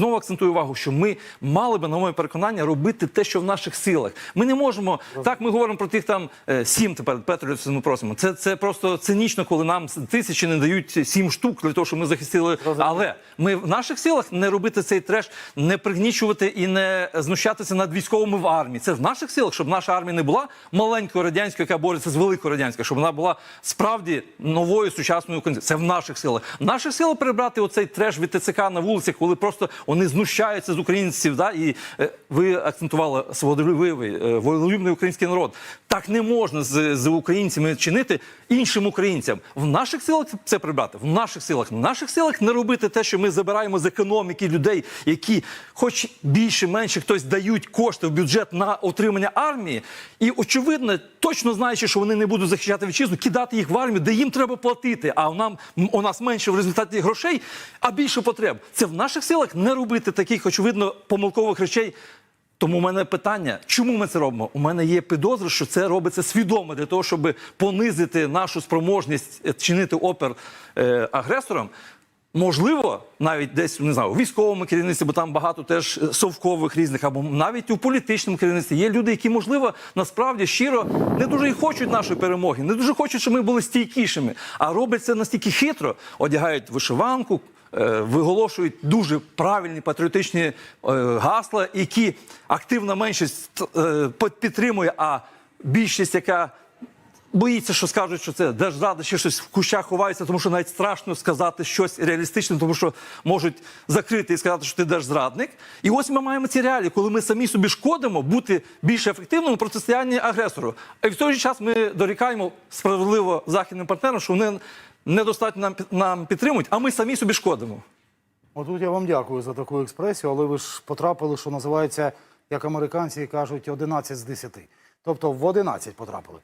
Знову акцентую увагу, що ми мали би, на моє переконання, робити те, що в наших силах. Ми не можемо так. Ми говоримо про тих там е, сім тепер Петрівців Ми просимо. Це це просто цинічно, коли нам тисячі не дають сім штук для того, щоб ми захистили. Але ми в наших силах не робити цей треш, не пригнічувати і не знущатися над військовими в армії. Це в наших силах, щоб наша армія не була маленькою радянською, яка бореться з великою радянською, щоб вона була справді новою сучасною. Це в наших силах. В наших силах прибрати оцей треш від ТЦК на вулицях, коли просто вони знущаються з українців. Да? І е, ви акцентували свободолюбивий, е, волелюбний український народ. Так не можна з, з українцями чинити іншим українцям. В наших силах це прибрати. В наших силах, в наших силах не робити те, що ми забираємо з економіки людей, які, хоч більше менше хтось дають кошти в бюджет на отримання армії, і очевидно, точно знаючи, що вони не будуть захищати вітчизну, кидати їх в армію, де їм треба платити. А нам у нас менше в результаті грошей, а більше потреб. Це в наших силах не робити таких, очевидно, помилкових речей. Тому у мене питання, чому ми це робимо? У мене є підозра, що це робиться свідомо для того, щоб понизити нашу спроможність е, чинити опір е, агресорам. Можливо, навіть десь не знаю, у військовому керівництві, бо там багато теж е, совкових різних, або навіть у політичному керівництві є люди, які, можливо, насправді щиро не дуже і хочуть нашої перемоги, не дуже хочуть, щоб ми були стійкішими, а роблять це настільки хитро, одягають вишиванку, виголошують дуже правильні патріотичні е, гасла, які активна меншість е, підтримує, а більшість, яка боїться, що скажуть, що це держзрада, ще щось в кущах ховається, тому що навіть страшно сказати щось реалістичне, тому що можуть закрити і сказати, що ти держзрадник. І ось ми маємо ці реалії, коли ми самі собі шкодимо бути більш ефективними в протистоянні агресору. А в той же час ми дорікаємо справедливо західним партнерам, що вони недостатньо нам, нам підтримують, а ми самі собі шкодимо. Отут я вам дякую за таку експресію, але ви ж потрапили, що називається, як американці кажуть, 11 з 10. Тобто в 11 потрапили.